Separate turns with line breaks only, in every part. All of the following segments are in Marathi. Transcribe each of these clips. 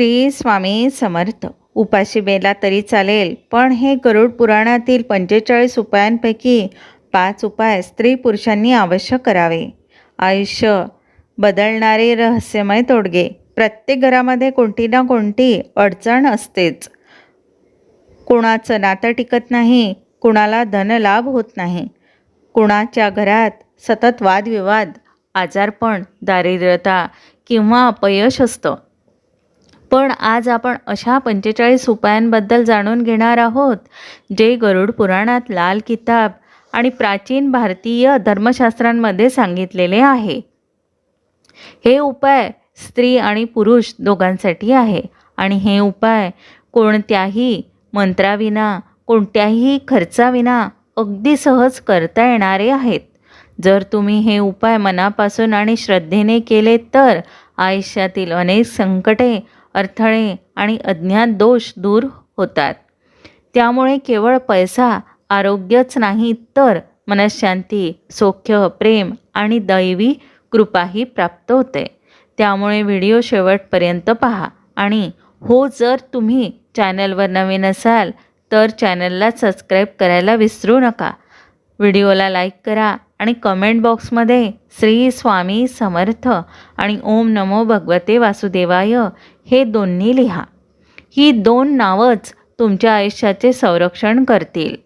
श्री स्वामी समर्थ. उपाशी बेला तरी चालेल पण हे गरुड पुराणातील पंचेचाळीस उपायांपैकी पाच उपाय स्त्री पुरुषांनी अवश्य करावे. आयुष्य बदलणारे रहस्यमय तोडगे. प्रत्येक घरामध्ये कोणती ना कोणती अडचण असतेच. कुणाचं नातं टिकत नाही कुणाला धनलाभ होत नाही. कुणाच्या घरात सतत वादविवाद आजारपण दारिद्र्यता किंवा अपयश असतं. पण आज आपण अशा पंचेचाळीस उपायांबद्दल जाणून घेणार आहोत जे गरुड पुराणात लाल किताब आणि प्राचीन भारतीय धर्मशास्त्रांमध्ये सांगितलेले आहे. हे उपाय स्त्री आणि पुरुष दोघांसाठी आहे आणि हे उपाय कोणत्याही मंत्राविना कोणत्याही खर्चाविना अगदी सहज करता येणारे आहेत. जर तुम्ही हे उपाय मनापासून आणि श्रद्धेने केले तर आयुष्यातील अनेक संकटे अडथळे आणि अज्ञात दोष दूर होतात. त्यामुळे केवळ पैसा आरोग्यच नाही तर मनशांती सौख्य प्रेम आणि दैवी कृपाही प्राप्त होते. त्यामुळे व्हिडिओ शेवटपर्यंत पहा आणि हो जर तुम्ही चॅनलवर नवीन असाल तर चॅनलला सबस्क्राईब करायला विसरू नका. व्हिडिओला लाईक करा आणि कमेंट बॉक्समध्ये श्री स्वामी समर्थ आणि ओम नमो भगवते वासुदेवाय हे दोन्ही लिहा. ही दोन नावंच तुमच्या आयुष्याचे संरक्षण करतील.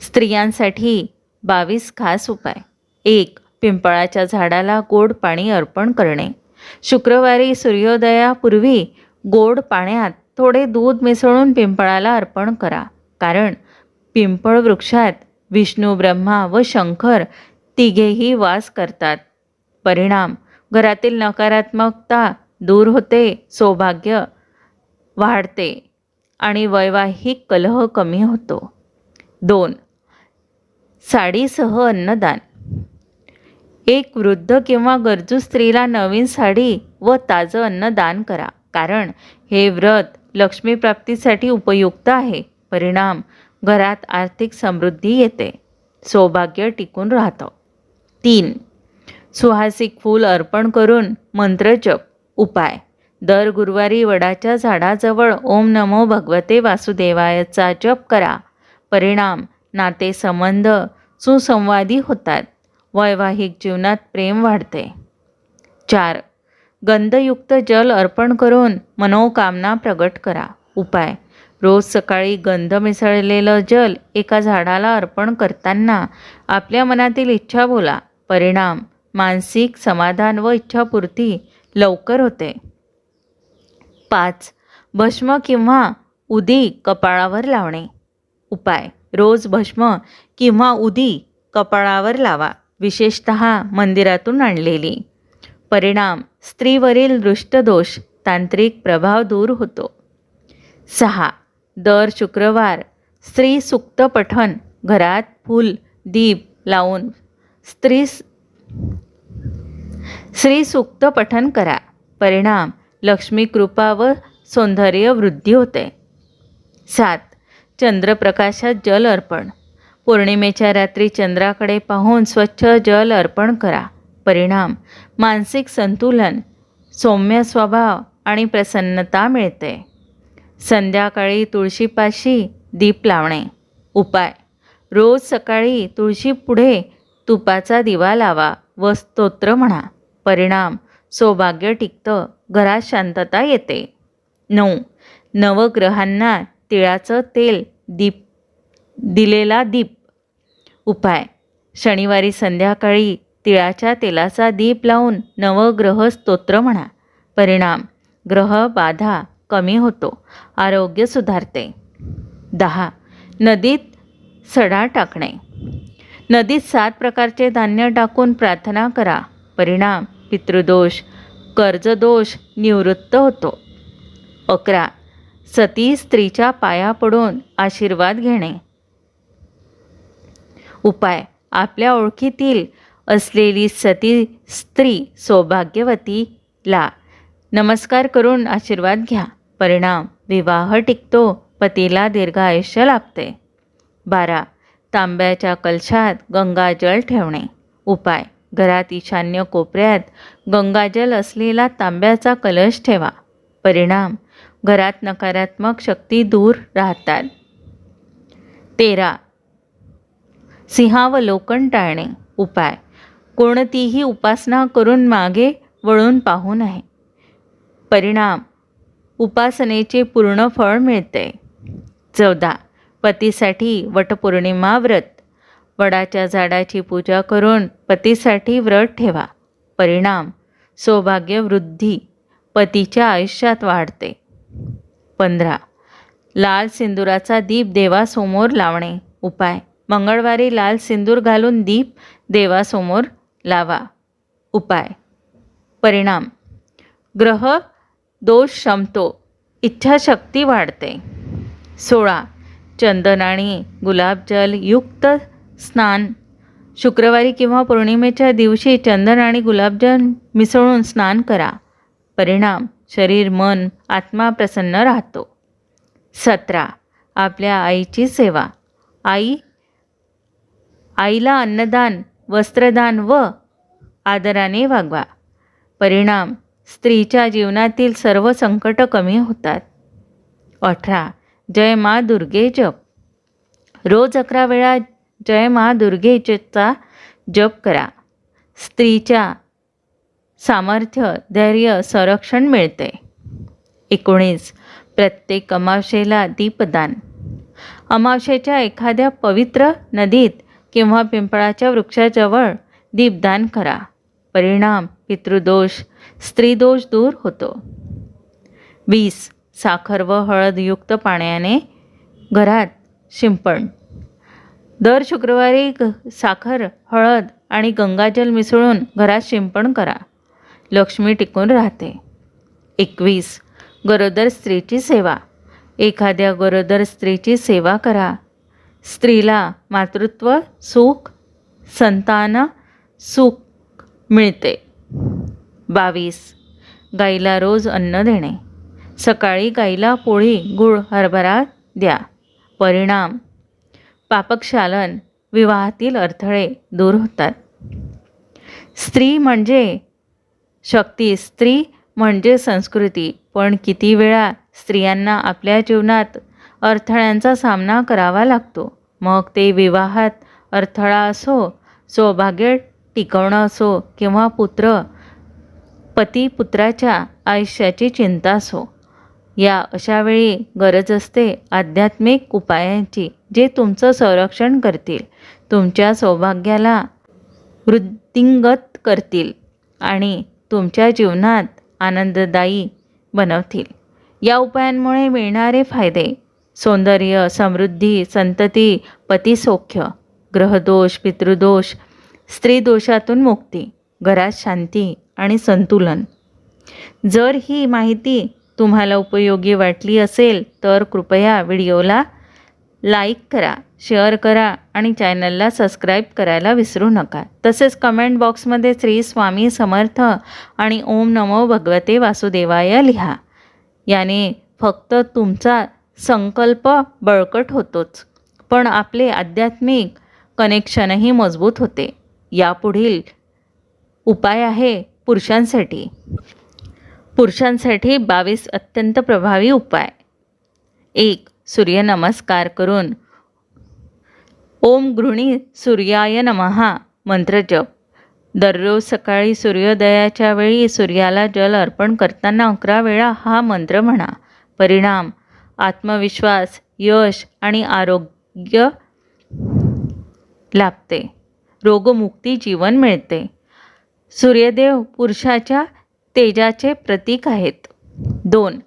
स्त्रियांसाठी बावीस खास उपाय. एक पिंपळाच्या झाडाला गोड पाणी अर्पण करणे. शुक्रवारी सूर्योदयापूर्वी गोड पाण्यात थोडे दूध मिसळून पिंपळाला अर्पण करा. कारण पिंपळ वृक्षात विष्णू ब्रह्मा व शंकर तिघेही वास करतात. परिणाम घरातील नकारात्मकता दूर होते सौभाग्य वाढते आणि वैवाहिक कलह कमी होतो. दोन साडीसह अन्नदान. एक वृद्ध किंवा गरजू स्त्रीला नवीन साडी व ताजं अन्न दान करा कारण हे व्रत लक्ष्मीप्राप्तीसाठी उपयुक्त आहे. परिणाम घरात आर्थिक समृद्धी येते. सौभाग्य टिकून राहतं. तीन सुहासिक फूल अर्पण करून मंत्रजप उपाय. दर गुरुवारी वडाच्या झाडाजवळ ओम नमो भगवते वासुदेवायचा जप करा. परिणाम नाते संबंध सुसंवादी होतात. वैवाहिक जीवनात प्रेम वाढते. चार गंधयुक्त जल अर्पण करून मनोकामना प्रगट करा. उपाय रोज सकाळी गंध मिसळलेलं जल एका झाडाला अर्पण करताना आपल्या मनातील इच्छा बोला. परिणाम मानसिक समाधान व इच्छापूर्ती लवकर होते. पाच भस्म किंवा उदी कपाळावर लावणे. उपाय रोज भस्म किंवा उदी कपाळावर लावा विशेषत मंदिरातून आणलेली. परिणाम स्त्रीवरील दृष्टदोष तांत्रिक प्रभाव दूर होतो. सहा दर शुक्रवार स्त्री सुक्त पठण घरात फूल दीप लावून स्त्री श्री सूक्त पठन करा. परिणाम लक्ष्मी कृपा व सौंदर्य वृद्धी होते. सात चंद्रप्रकाशात जल अर्पण. पौर्णिमेच्या रात्री चंद्राकडे पाहून स्वच्छ जल अर्पण करा. परिणाम मानसिक संतुलन सौम्य स्वभाव आणि प्रसन्नता मिळते. संध्याकाळी तुळशीपाशी दीप लावणे. उपाय रोज सकाळी तुळशी पुढे तुपाचा दिवा लावा व स्तोत्र म्हणा. परिणाम. सौभाग्य टिकतं. घरात शांतता येते. नऊ. नवग्रहांना तिळाचं तेल दीप दिलेला दीप. उपाय. शनिवारी संध्याकाळी तिळाच्या तेलाचा दीप लावून नवग्रह स्तोत्र म्हणा. परिणाम. ग्रह बाधा कमी होतो. आरोग्य सुधारते. दहा. नदीत सडा टाकणे. नदीत सात प्रकारचे धान्य टाकून प्रार्थना करा. परिणाम पितृदोष कर्जदोष निवृत्त होतो. अकरा. सती स्त्रीच्या पाया पडून आशीर्वाद घेणे. उपाय. आपल्या ओळखीतील असलेली सती स्त्री सौभाग्यवतीला नमस्कार करून आशीर्वाद घ्या. परिणाम. विवाह टिकतो. पतीला दीर्घ आयुष्य लाभते. बारा. तांब्याच्या कलशात गंगाजल ठेवणे. उपाय. घरात ईशान्य कोपऱ्यात गंगाजल असलेला तांब्याचा कलश ठेवा. परिणाम घरात नकारात्मक शक्ती दूर राहतात. तेरा. सिंहावलोकन टाळणे. उपाय कोणतीही उपासना करून मागे वळून पाहू नये. परिणाम उपासनेचे पूर्ण फळ मिळते. चौदा. पतीसाठी वटपौर्णिमा व्रत. वडाच्या झाडाची पूजा करून पतीसाठी व्रत ठेवा. परिणाम सौभाग्य वृद्धी पतीच्या आयुष्यात वाढते. पंधरा लाल सिंदुराचा दीप देवासमोर लावणे. उपाय मंगळवारी लाल सिंदूर घालून दीप देवासमोर लावा. उपाय परिणाम ग्रह दोष शमतो इच्छाशक्ती वाढते. सोळा चंदन आणि गुलाबजल युक्त स्नान. शुक्रवारी किंवा पौर्णिमेच्या दिवशी चंदन आणि गुलाबजल मिसळून स्नान करा. परिणाम शरीर मन आत्मा प्रसन्न राहतो. सतरा. आपल्या आईची सेवा. आई आईला अन्नदान वस्त्रदान व आदराने वागवा. परिणाम स्त्रीच्या जीवनातील सर्व संकट कमी होतात. अठरा. जय मा दुर्गे जप. रोज अकरा वेळा जय मा दुर्गेचा जप करा. स्त्रीच्या सामर्थ्य धैर्य संरक्षण मिळते. एकोणीस. प्रत्येक अमावशेला दीपदान. अमावशेच्या एखाद्या पवित्र नदीत किंवा पिंपळाच्या वृक्षाजवळ दीपदान करा. परिणाम पितृदोष स्त्रीदोष दूर होतो. वीस. साखर व हळदयुक्त पाण्याने घरात शिंपण. दर शुक्रवारी साखर हळद आणि गंगाजल मिसळून घरात शिंपण करा. लक्ष्मी टिकून राहते. एकवीस. गरोदर स्त्रीची सेवा. एखाद्या गरोदर स्त्रीची सेवा करा. स्त्रीला मातृत्व सुख संतान सुख मिळते. बावीस. गाईला रोज अन्न देणे. सकाळी गाईला पोळी गुळ हरभरा द्या. परिणाम. पापक्षालन विवाहातील अडथळे दूर होतात. स्त्री म्हणजे शक्ती स्त्री म्हणजे संस्कृती. पण किती वेळा स्त्रियांना आपल्या जीवनात अडथळ्यांचा सामना करावा लागतो. मग ते विवाहात अडथळा असो सौभाग्य टिकवणं असो किंवा पुत्र पती पुत्राच्या आयुष्याची चिंता असो. या अशावेळी गरज असते आध्यात्मिक उपायांची. जे तुमचं संरक्षण करतील तुमच्या सौभाग्याला वृद्धिंगत करतील आणि तुमच्या जीवनात आनंददायी बनवतील. या उपायांमुळे मिळणारे फायदे सौंदर्य समृद्धी संतती पतिसौख्य ग्रहदोष पितृदोष स्त्रीदोषातून मुक्ती घरात शांती आणि संतुलन. जर ही माहिती तुम्हाला उपयोगी वाटली असेल तर कृपया व्हिडिओला लाईक करा शेअर करा आणि चॅनलला सबस्क्राईब करायला विसरू नका. तसेच कमेंट बॉक्समध्ये श्री स्वामी समर्थ आणि ओम नमो भगवते वासुदेवाय लिहा. याने फक्त तुमचा संकल्प बळकट होतोच पण आपले आध्यात्मिक कनेक्शनही मजबूत होते. यापुढील उपाय आहे पुरुषांसाठी. पुरुषांसाठी बावीस अत्यंत प्रभावी उपाय. एक सूर्यनमस्कार करून. ओम गृहिणी सूर्याय नमहा मंत्र जप. दररोज सकाळी सूर्योदयाच्या वेळी सूर्याला जल अर्पण करताना अकरा वेळा हा मंत्र म्हणा. परिणाम. आत्मविश्वास यश आणि आरोग्य लाभते. रोगमुक्ती जीवन मिळते. सूर्यदेव पुरुषाच्या तेजाचे प्रतीक आहेत. दोन.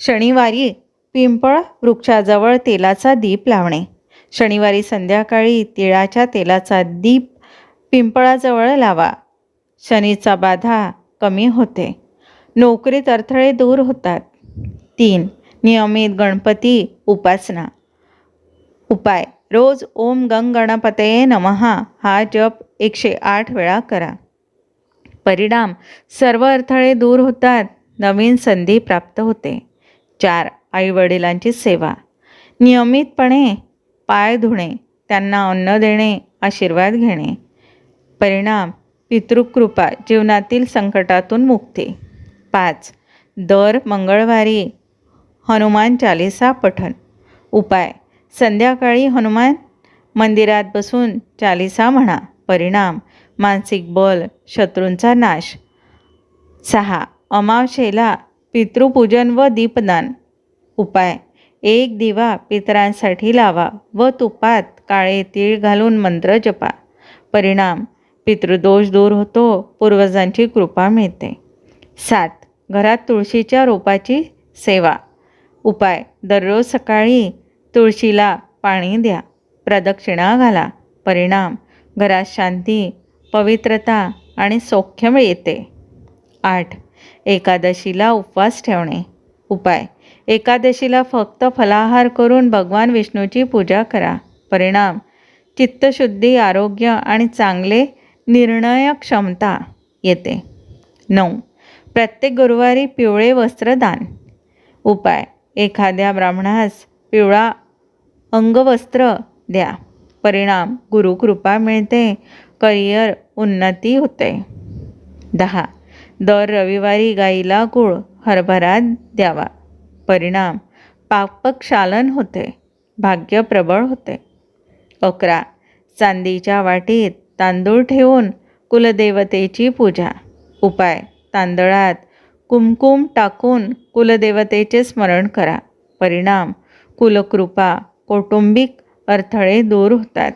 शनिवारी पिंपळ वृक्षाजवळ तेलाचा दीप लावणे. शनिवारी संध्याकाळी तिळाच्या तेलाचा दीप पिंपळाजवळ लावा. शनीचा बाधा कमी होते. नोकरीत अडथळे दूर होतात. तीन. नियमित गणपती उपासना. उपाय. रोज ओम गंग गणपतये नमहा हा जप एकशे आठ वेळा करा. परिणाम. सर्व अडथळे दूर होतात. नवीन संधी प्राप्त होते. चार. आईवडिलांची सेवा. नियमितपणे पाय धुणे त्यांना अन्न देणे आशीर्वाद घेणे. परिणाम पितृकृपा जीवनातील संकटातून मुक्ती. पाच. दर मंगळवारी हनुमान चालिसा पठण. उपाय. संध्याकाळी हनुमान मंदिरात बसून चालिसा म्हणा. परिणाम. मानसिक बल शत्रूंचा नाश. सहा. अमावशेला पितृपूजन व दीपदान. उपाय. एक दिवा पितरांसाठी लावा व तुपात काळे तीळ घालून मंत्र जपा. परिणाम पितृदोष दूर होतो पूर्वजांची कृपा मिळते. सात घरात तुळशीच्या रोपाची सेवा. उपाय दररोज सकाळी तुळशीला पाणी द्या प्रदक्षिणा घाला. परिणाम घरात शांती पवित्रता आणि सौख्य मिळते. आठ एकादशीला उपवास ठेवणे. उपाय एकादशीला फक्त फलाहार करून भगवान विष्णूची पूजा करा. परिणाम चित्तशुद्धी आरोग्य आणि चांगले निर्णय क्षमता येते. नऊ. प्रत्येक गुरुवारी पिवळे वस्त्रदान उपाय एखाद्या ब्राह्मणास पिवळा अंगवस्त्र द्या. परिणाम गुरुकृपा मिळते करिअर उन्नती होते. दहा. दर रविवारी गाईला गुळ हरभरा द्यावा. परिणाम पापक्षालन होते भाग्य प्रबळ होते. अकरा. चांदीच्या वाटीत तांदूळ ठेवून कुलदेवतेची पूजा. उपाय. तांदळात कुमकुम टाकून कुलदेवतेचे स्मरण करा. परिणाम. कुलकृपा कौटुंबिक अडथळे दूर होतात.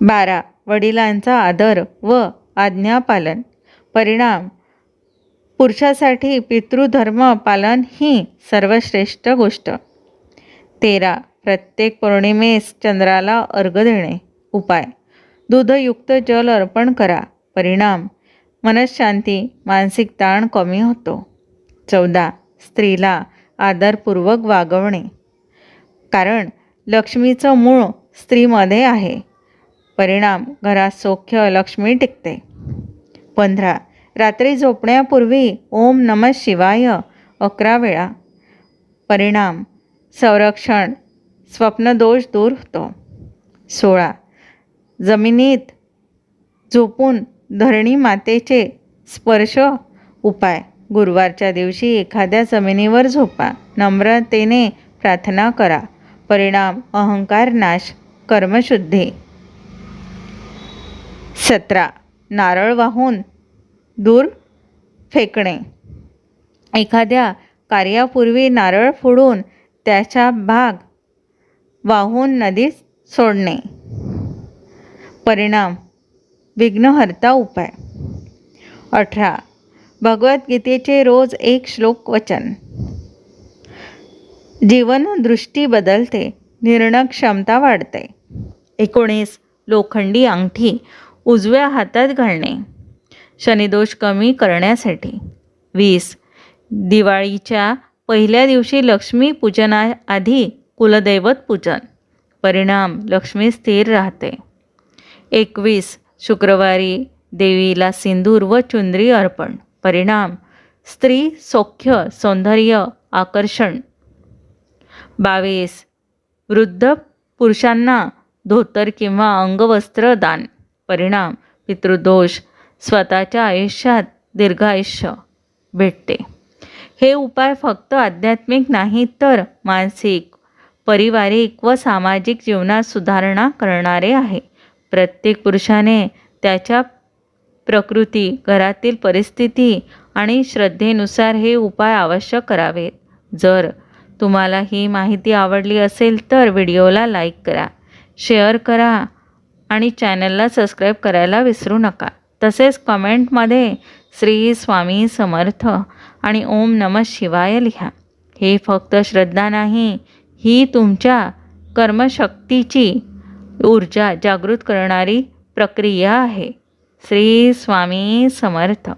बारा. वडिलांचा आदर व आज्ञापालन. परिणाम. पुरुषासाठी पितृधर्म पालन ही सर्वश्रेष्ठ गोष्ट. तेरा. प्रत्येक पौर्णिमेस चंद्राला अर्घ देणे. उपाय. दूधयुक्त जल अर्पण करा. परिणाम. मनशांती मानसिक ताण कमी होतो. चौदा. स्त्रीला आदरपूर्वक वागवणे. कारण लक्ष्मीचं मूळ स्त्रीमध्ये आहे. परिणाम. घरात सौख्य लक्ष्मी टिकते. पंधरा. रात्री झोपण्यापूर्वी ओम नम शिवाय अकरा वेळा. परिणाम संरक्षण स्वप्नदोष दूर होतो. सोळा. जमिनीत झोपून धरणी मातेचे स्पर्श उपाय. गुरुवारच्या दिवशी एखाद्या जमिनीवर झोपा. नम्रतेने प्रार्थना करा. परिणाम अहंकार नाश कर्मशुद्धी. सतरा. नारळ वाहून दूर फेकणे. एखाद्या कार्यापूर्वी नारळ फोडून त्याचा भाग वाहून नदीत सोडणे. परिणाम विघ्नहर्ता उपाय. अठरा भगवद्गीतेचे रोज एक श्लोक वचन. जीवनदृष्टी बदलते निर्णय क्षमता वाढते. एकोणीस लोखंडी अंगठी उजव्या हातात घालणे. शनिदोष कमी करण्यासाठी. वीस. दिवाळीच्या पहिल्या दिवशी लक्ष्मी पूजनाआधी कुलदैवत पूजन. परिणाम लक्ष्मी स्थिर राहते. एकवीस. शुक्रवारी देवीला सिंदूर व चुंदरी अर्पण. परिणाम स्त्री सौख्य सौंदर्य आकर्षण. बावीस. वृद्ध पुरुषांना धोतर किंवा अंगवस्त्र दान. परिणाम पितृदोष स्वतःच्या आयुष्यात दीर्घायुष्य भेटते. हे उपाय फक्त आध्यात्मिक नाही तर मानसिक पारिवारिक व सामाजिक जीवनात सुधारणा करणारे आहे. प्रत्येक पुरुषाने त्याच्या प्रकृती घरातील परिस्थिती आणि श्रद्धेनुसार हे उपाय आवश्यक करावेत. जर तुम्हाला ही माहिती आवडली असेल तर व्हिडिओला लाईक करा शेअर करा आणि चॅनलला सबस्क्राईब करायला विसरू नका. तसेच कमेंटमध्ये श्री स्वामी समर्थ आणि ओम नम शिवाय लिहा. हे फक्त श्रद्धा नाही ही तुमच्या कर्मशक्तीची ऊर्जा जागृत करणारी प्रक्रिया आहे. श्री स्वामी समर्थ.